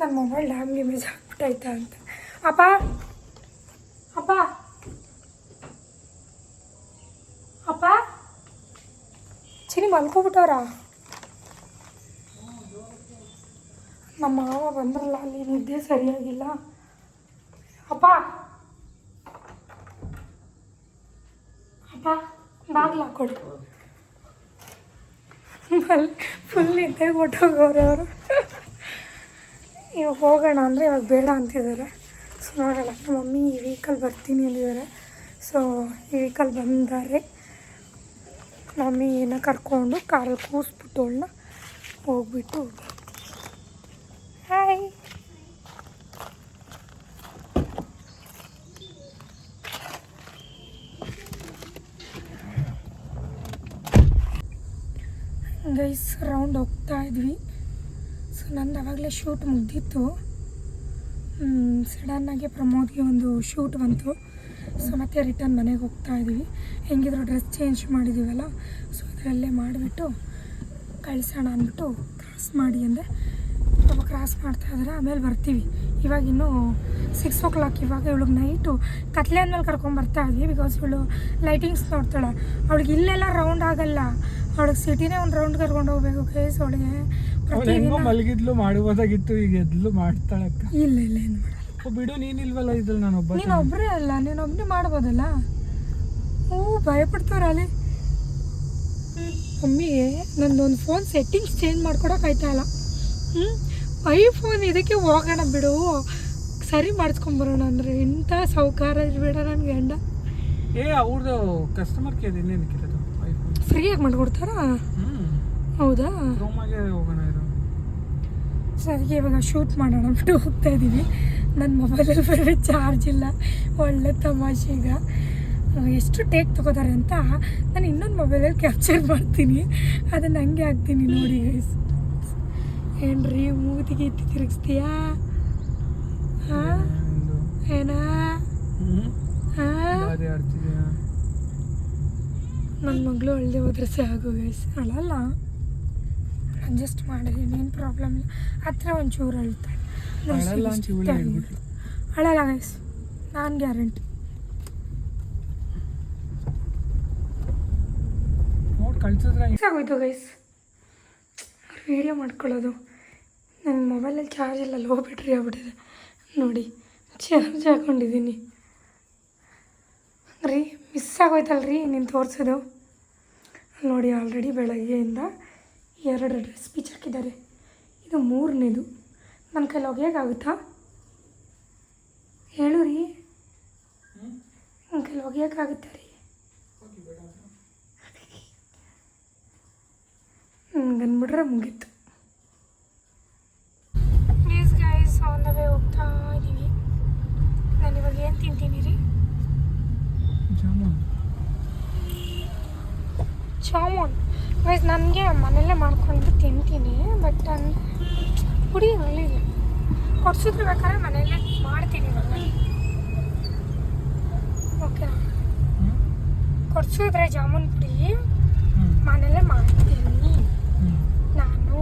ನನ್ನ ಮೊಬೈಲ್ ಡ್ಯಾಮ್ ಇಮೇಜ್ ಆಗ್ಬಿಟ್ಟೈತೆ ಅಂತ. ಅಪ್ಪ ಅಪ್ಪ. ಅಪ್ಪ. ಚಿನಿ ಮಲ್ಕೊಬಿಟ್ಟವ್ರ? ನಮ್ಮ ಮಾವ ಬಂದ್ರಲ್ಲ, ಅಲ್ಲಿ ನಿದ್ದೆ ಸರಿಯಾಗಿಲ್ಲ. ಅಪ್ಪ! ಅಪ್ಪ ಬಾಗ್ಲ ಹಾಕೊಡಿ ಫುಲ್ ನಿದ್ದೆ ಕೊಟ್ಟೋಗವ್ರೆ ಅವರು. ಇವಾಗ ಹೋಗೋಣ ಅಂದರೆ ಇವಾಗ ಬೇಡ ಅಂತಿದ್ದಾರೆ. ಸೊ ನೋಡೋಣ. ನಮ್ಮ ಮಮ್ಮಿ ಈ ವೀಕಲ್ ಬರ್ತೀನಿ ಅಂದಿದ್ದಾರೆ. ಸೊ ಈ ವೀಕಲ್ ಬಂದರೆ. ಏನೋ ಕರ್ಕೊಂಡು ಕಾರಲ್ಲಿ ಅವಳನ್ನ ಹೋಗ್ಬಿಟ್ಟು ಗೈಸ್ ರೌಂಡ್ ಹೋಗ್ತಾ ಇದ್ವಿ. ಸೊ ನಂದು ಅವಾಗಲೇ ಶೂಟ್ ಮುಗ್ದಿತ್ತು. ಸಡನ್ನಾಗಿ ಪ್ರಮೋದ್ಗೆ ಒಂದು ಶೂಟ್ ಬಂತು. ಸೊ ಮತ್ತೆ ರಿಟರ್ನ್ ಮನೆಗೆ ಹೋಗ್ತಾ ಇದ್ದೀವಿ ಹೆಂಗಿದ್ರು ಡ್ರೆಸ್ ಚೇಂಜ್ ಮಾಡಿದ್ದೀವಲ್ಲ ಸೊ ಅದರಲ್ಲೇ ಮಾಡಿಬಿಟ್ಟು ಕಳಿಸೋಣ ಅಂದ್ಬಿಟ್ಟು ಕ್ರಾಸ್ ಮಾಡಿ ಅಂದರೆ ಕ್ರಾಸ್ ಮಾಡ್ತಾ ಇದ್ದಾರೆ ಆಮೇಲೆ ಬರ್ತೀವಿ. ಇವಾಗ ಇನ್ನೂ ಸಿಕ್ಸ್ ಓ ಕ್ಲಾಕ್ ಇವಾಗ ಇವಳಿಗೆ ನೈಟು ಕತ್ಲೆ ಅಂದಮೇಲೆ ಕರ್ಕೊಂಬರ್ತಾ ಇದ್ವಿ ಬಿಕಾಸ್ ಇವಳು ಲೈಟಿಂಗ್ಸ್ ನೋಡ್ತಾಳೆ. ಅವಳಿಗೆ ಇಲ್ಲೆಲ್ಲ ರೌಂಡ್ ಆಗಲ್ಲ. ಅವಳಿಗೆ ಸಿಟಿನೇ ಒಂದು ರೌಂಡ್ ಕರ್ಕೊಂಡು ಹೋಗ್ಬೇಕು ಕೇಸ್ ಅವಳಿಗೆ. ಮಲಗಿದ್ಲು ಮಾಡುವುದಾಗಿತ್ತು ಈಗ ಎದ್ಲು ಮಾಡ್ತಾಳೆ ಇಲ್ಲ ಇಲ್ಲ ಏನು ಮಾಡಲ್ಲ. ಬಿಡು ನೀನಿಲ್ವಲ್ಲ ಇದ್ರಲ್ಲಿ ನಾನು ಒಬ್ಬ ನೀನು ಒಬ್ಬರೇ ಅಲ್ಲ ನೀನು ಒಬ್ಬನೇ ಮಾಡ್ಬೋದಲ್ಲ? ಹ್ಞೂ ಭಯಪಡ್ತಾರ ಅಲ್ಲಿ. ಮಮ್ಮಿಗೆ ನಂದೊಂದು ಫೋನ್ ಸೆಟ್ಟಿಂಗ್ಸ್ ಚೇಂಜ್ ಮಾಡ್ಕೊಡೋಕೆ ಆಯ್ತಾ ಇಲ್ಲ. ಹ್ಞೂ ಐಫೋನ್ ಇದಕ್ಕೆ ಹೋಗೋಣ ಬಿಡು. ಸರಿ ಮಾಡಿಸ್ಕೊಂಬರೋಣ ಅಂದರೆ ಇಂಥ ಸೌಕಾರ ಇರಬೇಡ ನನಗೆ ಗಂಡ. ಏ ಅವ್ರದ್ದು ಕಸ್ಟಮರ್ ಕೇರ್ ಇನ್ನೇನಕ್ಕೆ ಇರೋದು ಐಫೋನ್? ಫ್ರೀಯಾಗಿ ಮಾಡಿಕೊಡ್ತಾರಾ? ಹೌದಾ? ರೂಮಾಗೆ ಹೋಗೋಣ ಇರೋ. ಸರಿ ಇವಾಗ ಶೂಟ್ ಮಾಡೋಣ ಅಂದ್ಬಿಟ್ಟು ಹೋಗ್ತಾ ಇದ್ದೀವಿ ನನ್ನ ಮೊಬೈಲಲ್ಲಿ ಬೇರೆ ಚಾರ್ಜ್ ಇಲ್ಲ. ಒಳ್ಳೆ ತಮಾಷೆಗ ಎಷ್ಟು ಟೇಕ್ ತಗೋತಾರೆ ಅಂತ. ನಾನು ಇನ್ನೊಂದು ಮೊಬೈಲಲ್ಲಿ ಕ್ಯಾಪ್ಚರ್ ಮಾಡ್ತೀನಿ. ಅದನ್ನು ಹಂಗೆ ಹಾಕ್ತೀನಿ ನೋಡಿ ಗೈಸ್ ಏನ್ರಿ ಮೂತಿಗೆ ಗೀತಿ ತಿರುಗಿಸ್ತೀಯಾ? ಏನಾ? ನನ್ನ ಮಗಳು ಅಳ್ದೆ ಹೋದ್ರೆ ಸಾಕು ಗೈಸ್ ಅಳಲ್ಲ. ಅಡ್ಜಸ್ಟ್ ಮಾಡಿದ್ದೀನಿ ಏನು ಪ್ರಾಬ್ಲಮ್ ಇಲ್ಲ. ಹತ್ರ ಒಂಚೂರು ಅಳ್ತಾಳೆ. ಅಳಲ್ಲ ಗೈಸ್ ನಾನು ಗ್ಯಾರಂಟಿ ಆಗೋಯ್ತು ಗೈಸ್ ವೀಡಿಯೋ ಮಾಡ್ಕೊಳ್ಳೋದು. ನನ್ನ ಮೊಬೈಲಲ್ಲಿ ಚಾರ್ಜ್ ಎಲ್ಲ ಲೋ ಬ್ಯಾಟ್ರಿ ಆಗ್ಬಿಟ್ಟಿದೆ. ನೋಡಿ ಚಾರ್ಜ್ ಹಾಕೊಂಡಿದ್ದೀನಿ. ರೀ ಮಿಸ್ ಆಗೋಯ್ತಲ್ರಿ ನೀನು ತೋರಿಸೋದು? ನೋಡಿ ಆಲ್ರೆಡಿ ಬೆಳಗ್ಗೆಯಿಂದ ಎರಡು ಡ್ರೆಸ್ ಪಿಚ್ ಹಾಕಿದ್ದಾರೆ. ಇದು ಮೂರನೇದು. ನನ್ನ ಕೈಲಿ ಒಗೆಯೋಕ್ಕಾಗುತ್ತಾ ಹೇಳು ರೀ. ನನ್ನ ಕೈಲಿ ಒಗೆಯೋಕ್ಕಾಗುತ್ತ ರೀ? ಹಂಗನ್ಬಿಟ್ರೆ ಮುಗೀತು. ಆನ್ ದ ವೇ ಹೋಗ್ತಾ ಇದ್ದೀವಿ ನಾನು ಇವಾಗ ಏನು ತಿಂತೀನಿ ರೀ ಜಾಮೂನ್. ಜಾಮೂನ್. ಗೈಸ್ ನನಗೆ ಮನೆಯಲ್ಲೇ ಮಾಡ್ಕೊಂಡು ತಿಂತೀನಿ ಬಟ್ ನಾನು ಪುಡಿ ಇರಲಿಲ್ಲ ಕೊಡ್ಸಿದ್ರು ಬೇಕಾದ್ರೆ ಮನೆಯಲ್ಲೇ ಮಾಡ್ತೀನಿ ಇವಾಗ. ಓಕೆನಾ ಕೊಡ್ಸಿದ್ರೆ ಜಾಮೂನ್ ಪುಡಿ ಮನೆಯಲ್ಲೇ ಮಾಡ್ತೀನಿ. ನಾನು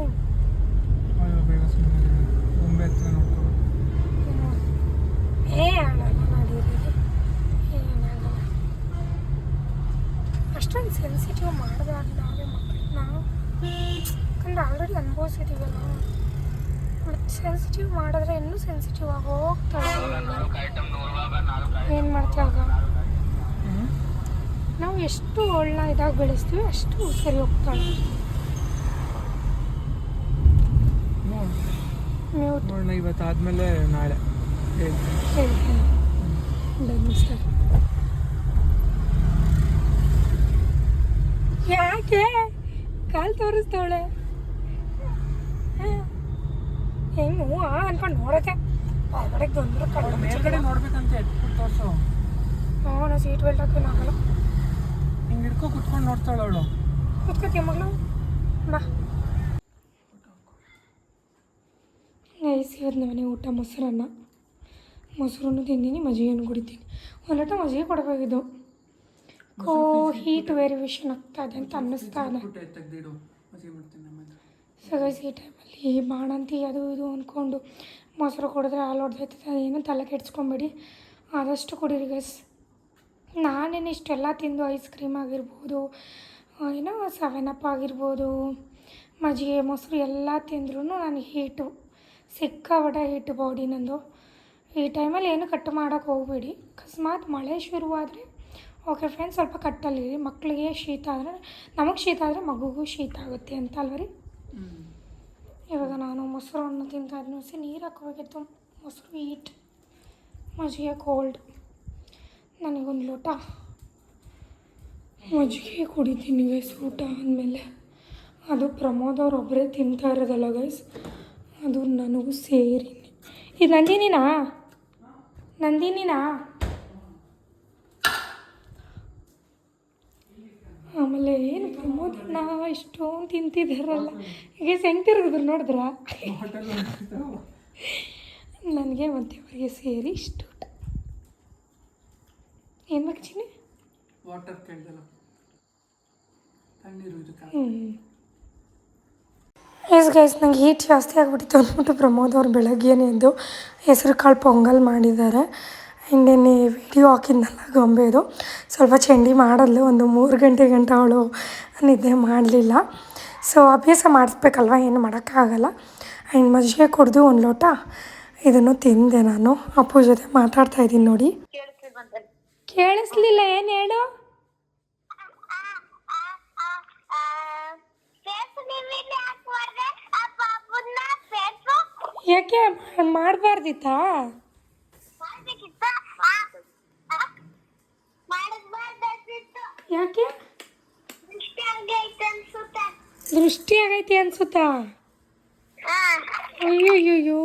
ಅಯ್ಯೋ ಬೇಗ ಸುಮ್ಮನೆ ಗೊಂಬೆ ಹತ್ರ ನೋಡ್ಕೊ ಏ ಆಗಲ್ಲ ನಡೀರಿ ಏನಾಗಲ್ಲ ಅಷ್ಟೊಂದು ಸೆನ್ಸಿಟಿವ್ ಮಾಡಬಾರ್ದು ನಾವೇ ಮಕ್ಕಳನ್ನ ಯಾಕಂದ್ರೆ ಆಲ್ರೆಡಿ ಅನುಭವಿಸಿದ್ದೀವಲ್ಲ ಬಟ್ ಸೆನ್ಸಿಟಿವ್ ಮಾಡಿದ್ರೆ ಇನ್ನೂ ಸೆನ್ಸಿಟಿವ್ ಆಗಿ ಹೋಗ್ತಾಳೆ. ಏನು ಮಾಡ್ತೀವಾಗ ಹ್ಞೂ ನಾವು ಎಷ್ಟು ಒಳ್ಳೆ ಇದಾಗಿ ಬೆಳೆಸ್ತೀವಿ ಅಷ್ಟು ಸರಿ ಹೋಗ್ತಾಳೆ. ನೋಡೋಣ ಇವತ್ತು ಆದಮೇಲೆ ನಾಳೆ. ಹೇಳ್ತೀನಿ ಯಾಕೆ? ಕಾಲು ತೋರಿಸ್ತಾವಳೆ. ಹೆಂಗೆ ಆ ಅನ್ಕೊಂಡು ನೋಡಕ್ಕೆ? ಹೊರಗಡೆಗೆ ಬಂದ್ರೆ ಕಡೆ ಮೇಲ್ಗಡೆ ನೋಡ್ಬೇಕಂತ ಎತ್ಬಿಟ್ಟು ತೋರ್ಸು ಹ್ಞೂ ನಾ ಸೀಟ್ ಬೆಲ್ಟ್ ಹಾಕೋಕ್ಕಾಗಲ್ಲ ಹಿಂಗೆ ಹಿಡ್ಕೊ ಕುತ್ಕೊಂಡು ನೋಡ್ತಾಳೆ ಅವಳು. ಕೂತ್ಕೋತೀಯ ಮಗಳು? ಬಾ. ನೈಸ್ ಇವತ್ತು ಮನೆ ಊಟ ಮೊಸರನ್ನ. ಮೊಸರನ್ನು ತಿಂದೀನಿ ಮಜ್ಜಿಗೆಯನ್ನು ಕುಡಿತೀನಿ. ಒಂದು ಲೋಟ ಮಜ್ಜಿಗೆ ಕೊಡಬೇಕಿದ್ದು ಕೋ ಹೀಟ್ ವೇರಿಯೇಷನ್ ಆಗ್ತಾ ಇದೆ ಅಂತ ಅನ್ನಿಸ್ತಾ ಇದೆ. ತೆಗ್ದಿಡು. ಮಸಿ ಮಾಡ್ತೀನಿ ಟೈಮಲ್ಲಿ ಬಾಣಂತಿ, ಅದು ಇದು ಅಂದ್ಕೊಂಡು ಮೊಸರು ಕುಡಿದ್ರೆ ಹಾಲು ಹೊಡೆದೈತದೆ ಅದೇನು ತಲೆ ಕೆಡಿಸ್ಕೊಂಬೇಡಿ. ಆದಷ್ಟು ಕುಡೀರಿ ಗೈಸ್. ನಾನೇನು ಇಷ್ಟೆಲ್ಲ ತಿಂದು ಐಸ್ ಕ್ರೀಮ್ ಆಗಿರ್ಬೋದು ಏನೋ ಸೆವೆನ್ ಅಪ್ ಆಗಿರ್ಬೋದು, ಮಜ್ಜಿಗೆ ಮೊಸರು ಎಲ್ಲ ತಿಂದ್ರೂ ನಾನು ಹೀಟು, ಸಿಕ್ಕಾಪಟ್ಟೆ ಹೀಟು ಬಾಡಿ ನಂದು. ಈ ಟೈಮಲ್ಲಿ ಏನು ಕಟ್ ಮಾಡೋಕ್ಕೆ ಹೋಗಬೇಡಿ. ಅಕಸ್ಮಾತ್ ಮಳೆ ಶುರುವಾದರೆ, ಓಕೆ ಫ್ರೆಂಡ್ಸ್ ಸ್ವಲ್ಪ ಕಟ್ಟಲ್ಲಿ ಮಕ್ಕಳಿಗೆ ಶೀತ ಆದರೆ, ನಮಗೆ ಶೀತ ಆದರೆ ಮಗುಗೂ ಶೀತ ಆಗುತ್ತೆ ಅಂತ ಅಲ್ವ ರೀ ಇವಾಗ ನಾನು ಮೊಸರನ್ನು ತಿಂತಾ ಇದ್ದೀನಿ. ನೀರು ಹಾಕೋಬೇಕಿತ್ತು. ಮೊಸರು ಹೀಟ್ ಮಜ್ಜಿಗೆ ಕೋಲ್ಡ್ ನನಗೊಂದು ಲೋಟ ಮಜ್ಜಿಗೆ ಕುಡಿತೀನಿ ಗೈಸ್ ಊಟ ಆದಮೇಲೆ. ಅದು ಪ್ರಮೋದ್ ಅವ್ರು ಒಬ್ಬರೇ ತಿಂತಾ ಇರೋದಲ್ಲ ಗೈಸ್ ಅದು ನನಗೂ ಸೇರಿ ಇದು ನಂದಿನಿನಾ? ನಂದಿನಿನಾ? ಆಮೇಲೆ ಏನು ನಾ ಇಷ್ಟೊಂದು ತಿಂತಿದ್ದಾರಲ್ಲ ಈಗ ಹೆಂಗೆ ತಿರುಗಿದ್ರು ನೋಡಿದ್ರಾ? ನನಗೆ ಮತ್ತೆ ಅವರಿಗೆ ಸೇರಿ ಇಷ್ಟು ಊಟ. ಏನು ಬೇಕು ಚಿನ್ನಿ ವಾಟರ್ ಕೇಳ್ದಲ್ಲ ಹ್ಞೂ ಎಸ್ ಗೈಸ್ ನಂಗೆ ಹೀಟ್ ಜಾಸ್ತಿ ಆಗಿಬಿಟ್ಟಿತ್ತು ಅಂದ್ಬಿಟ್ಟು ಪ್ರಮೋದ್ ಅವ್ರು ಬೆಳಗ್ಗೆನೇ ಎದ್ದು ಹೆಸರು ಕಾಳು ಪೊಂಗಲ್ ಮಾಡಿದ್ದಾರೆ. ಇನ್ನೇನೆ ವಿಡಿಯೋ ಹಾಕಿದ್ನಲ್ಲ ಗೊಂಬೆದು ಸ್ವಲ್ಪ ಚಂಡಿ ಮಾಡಿದ್ಲು ಒಂದು ಮೂರು ಗಂಟೆ ಗಂಟೆ ಅವಳು ನಿದ್ದೆ ಮಾಡಲಿಲ್ಲ. ಸೊ ಅಭ್ಯಾಸ ಮಾಡಿಸ್ಬೇಕಲ್ವ, ಏನು ಮಾಡೋಕ್ಕಾಗಲ್ಲ. ಆ್ಯಂಡ್ ಮಜ್ಜಿಗೆ ಕುಡಿದು ಒಂದು ಲೋಟ ಇದನ್ನು ತಿಂದೆ ನಾನು. ಅಪ್ಪು ಜೊತೆ ಮಾತಾಡ್ತಾ ಇದ್ದೀನಿ ನೋಡಿ. ಕೇಳಿಸ್ಲಿಲ್ಲ, ಏನು ಹೇಳು? ಯಾಕೆ, ಮಾಡಬಾರ್ದಿತ್ತಾ? ಅಯ್ಯೋ ಅನ್ಸುತ್ತಾ? ಅಯ್ಯಯ್ಯೋ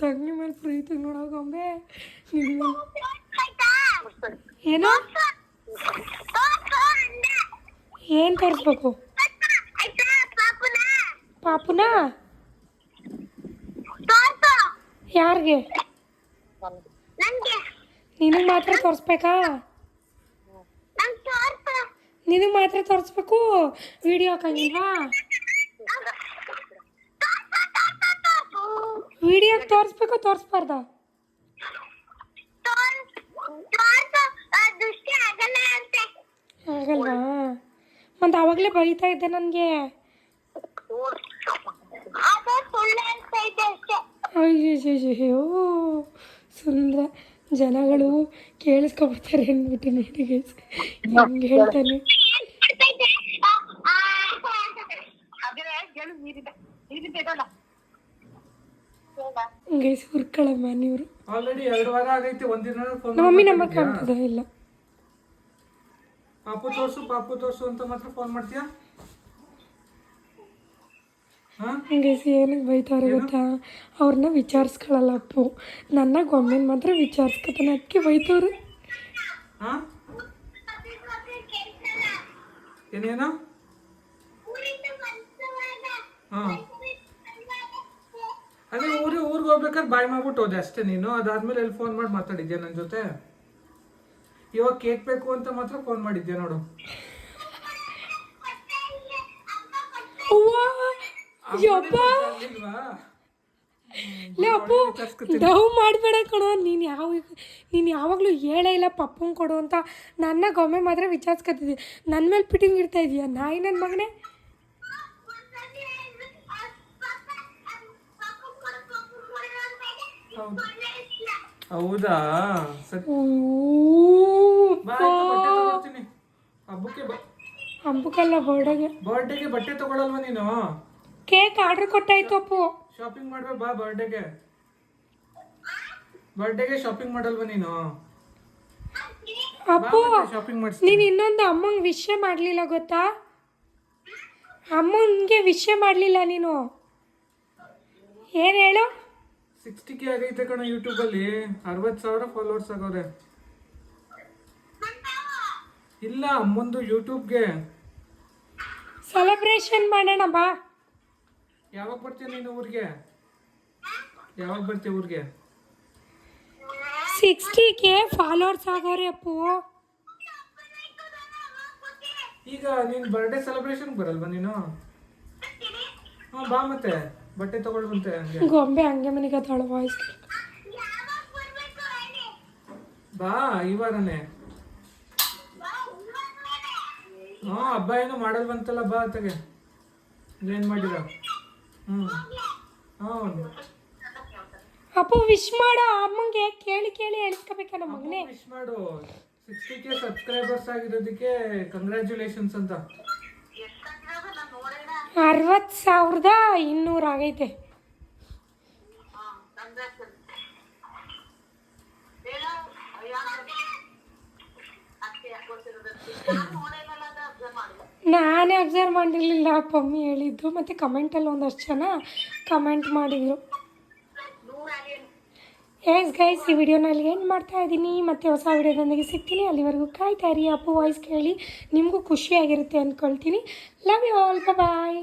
ತಂಗಿ ಮೇಲೆ ಪ್ರೀತಿ ನೋಡೋ ಗೊಂಬೆ ಏನು? ಏನು ತೋರಿಸ್ಬೇಕು? ಪಾಪುನ? ಯಾರಿಗೆ? ನಿನಗೆ ಮಾತ್ರ ತೋರಿಸ್ಬೇಕಾ? ನಿನಗೆ ಮಾತ್ರ ತೋರಿಸ್ಬೇಕು? ವಿಡಿಯೋ ಹಾಕಂಗಿಲ್ವಾ? ವಿಡಿಯೋಗೆ ತೋರಿಸ್ಬೇಕು ತೋರಿಸ್ಬಾರ್ದ? ಆಗಲ್ವಾ? ಮತ್ತು ಆವಾಗಲೇ ಬೈತಾ ಇದ್ದೆ ನನಗೆ. ಅಯ್ಯೋ ಸುಂದ್ರ ಜನಗಳು ಕೇಳಿಸ್ಕೊಬಿಡ್ತಾರೆ ಅಂದ್ಬಿಟ್ಟು ನೋಡಿ ಗೈಸ್ ಹೆಂಗೆ ಹೇಳ್ತಾನೆ? ಗೈಸ್ ಹುರ್ಕೊಳಮ್ಮ ಇವರು ಆಲ್ರೆಡಿ ಎರಡು ವಾರ ಆಗೈತೆ ಒಂದಿನ ಫೋನ್ ನಮ್ಮ ಮಮ್ಮಿ ನಂಬರ್ ಕಾಣ್ತದೆ ಇಲ್ಲ. ಪಾಪು ತೋರ್ಸು ಪಾಪು ತೋರ್ಸು ಅಂತ ಮಾತ್ರ ಫೋನ್ ಮಾಡ್ತೀಯಾ? ಹಾ? ಹಂಗೆ ಏನಕ್ಕೆ ಬೈತಾರೆ ಗೊತ್ತಾ? ಅವ್ರನ್ನ ವಿಚಾರಿಸ್ಕೊಳ್ಳಲ್ಲ ಅಪ್ಪು. ನನ್ನ ಗೊಮ್ಮೆನ ಮಾತ್ರ ವಿಚಾರಿಸ್ಕೊತಾನೆ ಅದಕ್ಕೆ ಬೈತವ್ರು. ಹಾ? ಏನೇನು? ಹಾ. ಅದೇ ಊರಿಗೆ ಊರಿಗೆ ಹೋಗ್ಬೇಕಾದ್ರೆ ಬಾಯ್ ಮಾಡ್ಬಿಟ್ಟು ಹೋದೆ ಅಷ್ಟೇ ನೀನು. ಅದಾದ್ಮೇಲೆ ಎಲ್ಲಿ ಫೋನ್ ಮಾಡಿ ಮಾತಾಡಿದ್ಯಾ ನನ್ನ ಜೊತೆ? ಇವಾಗ ಕೇಕ್ ಬೇಕು ಅಂತ ಮಾತ್ರ ಫೋನ್ ಮಾಡಿದ್ಯಾ ನೋಡು. ಮಾಡ್ಬೇಡ ಅಪ್ಪು ಡವ್ ಮಾಡಬೇಡ ಕಣೋ. ನೀನು ಯಾವ ನೀನು ಯಾವಾಗಲೂ ಹೇಳೇ ಇಲ್ಲ ಪಪ್ಪಂಗೆ ಕೊಡು ಅಂತ. ನನ್ನ ಗೊಮ್ಮೆ ಮಾತ್ರ ವಿಚಾರಿಸ್ಕೊತಿದ್ದೆ. ನನ್ನ ಮೇಲೆ ಪಿಟಿಂಗ್ ಇಡ್ತಾ ಇದೀಯ? ನಾಯಿ ನನ್ನ ಮಗನೇ? ಹೌದಾ? ಸರಿ. ಬಾ ಆಯ್ತು, ಬಟ್ಟೆ ತಗೊಳ್ತೀನಿ. ಹಬ್ಬಕ್ಕೆ ಹಬ್ಬಕ್ಕಲ್ಲ ಬರ್ಡೇಗೆ ಬರ್ಡೇಗೆ ಬಟ್ಟೆ ತಗೊಳಲ್ವಾ ನೀನು? ಕೇಕ್ ಆರ್ಡರ್ ಕೊಟ್ಟಾಯ್ತು ಅಪ್ಪು. ಶಾಪಿಂಗ್ ಮಾಡ್ಬೇ ಬಾ ಬರ್ಡೇಗೆ ಬರ್ಡೇಗೆ ಶಾಪಿಂಗ್ ಮಾಡಲ್ವಾ ನೀನು? ಅಪ್ಪು ಶಾಪಿಂಗ್ ಮಾಡಿಸ್ತೀನಿ. ನೀನು ಇನ್ನೊಂದು ಅಮ್ಮಂಗೆ ವಿಷಯ ಮಾಡಲಿಲ್ಲ ಗೊತ್ತಾ? ಅಮ್ಮನಿಗೆ ವಿಷಯ ಮಾಡಲಿಲ್ಲ ನೀನು. ಏನು ಹೇಳು? ಸಿಕ್ಸ್ಟಿ ಕೆ ಆಗೈತೆ ಕಣ ಯೂಟ್ಯೂಬಲ್ಲಿ ಅರವತ್ತು ಸಾವಿರ ಫಾಲೋವರ್ಸ್ ಆಗೋರೆ. ಇಲ್ಲ ಅಮ್ಮಂದು ಯೂಟ್ಯೂಬ್ಗೆ ಸೆಲೆಬ್ರೇಷನ್ ಮಾಡೋಣ ಬಾ. ಯಾವಾಗ ಬರ್ತೀಯ ನೀನು ಊರಿಗೆ? ಯಾವಾಗ ಬರ್ತೀಯ ಊರಿಗೆ? ಸಿಕ್ಸ್ಟಿಗೆ ಫಾಲೋವರ್ಸ್ ಆಗೋರೆ ಅಪ್ಪು. ಈಗ ನೀನು ಬರ್ಡೇ ಸೆಲೆಬ್ರೇಷನ್ಗೆ ಬರಲ್ವಾ ನೀನು? ಹಾಂ ಬಾ ಮತ್ತೆ. ಬಟ್ಟೆ ತಗೊಳ್ಬಂತೆ ಹಂಗೆ. ಗೊಂಬೆ ಹಂಗೆ ಮನೆಗೆ ತಾಳು ವಾಯ್ಸ್ ಬಾ ಈ ವಾರನೇ. ಹ್ಞೂ ಹಬ್ಬ ಏನು ಮಾಡಲ್ವಂತಲ್ಲ ಬಾ ಅತ್ತಗೆ. ಏನು ಮಾಡಿರ? ಹ್ಞೂ ಹ್ಞೂ ಅಪ್ಪ ವಿಶ್ ಮಾಡೋ. ಅಮ್ಮಂಗೆ ಕೇಳಿ ಕೇಳಿ ಹೇಳ್ಸ್ಕೋಬೇಕ ನಮ್ಮ ಮಗನೇ. ವಿಶ್ ಮಾಡು. ಸಿಕ್ಸ್ಟಿ ಕೆ ಸಬ್ಸ್ಕ್ರೈಬರ್ಸ್ ಆಗಿರೋದಕ್ಕೆ ಕಂಗ್ರ್ಯಾಚುಲೇಷನ್ಸ್ ಅಂತ. ಅರವತ್ತು ಸಾವಿರದ ಇನ್ನೂರು ಆಗೈತೆ ನಾನೇ ಅಬ್ಸರ್ವ್ ಮಾಡಿರಲಿಲ್ಲ ಪಮ್ಮಿ ಹೇಳಿದ್ದು, ಮತ್ತು ಕಮೆಂಟಲ್ಲಿ ಒಂದಷ್ಟು ಜನ ಕಮೆಂಟ್ ಮಾಡಿದರು. ಎಸ್ ಗೈಸ್ ಈ ವಿಡಿಯೋನಲ್ಲಿ ಏನು ಮಾಡ್ತಾ ಇದ್ದೀನಿ? ಮತ್ತು ಹೊಸ ವಿಡಿಯೋದೊಂದಿಗೆ ಸಿಗ್ತೀನಿ. ಅಲ್ಲಿವರೆಗೂ ಕಾಯ್ತಾ ಇರಿ. ಅಪ್ಪು ವಾಯ್ಸ್ ಕೇಳಿ ನಿಮಗೂ ಖುಷಿಯಾಗಿರುತ್ತೆ ಅಂದ್ಕೊಳ್ತೀನಿ ಲವ್ ಯು ಆಲ್ ಬಾಯ್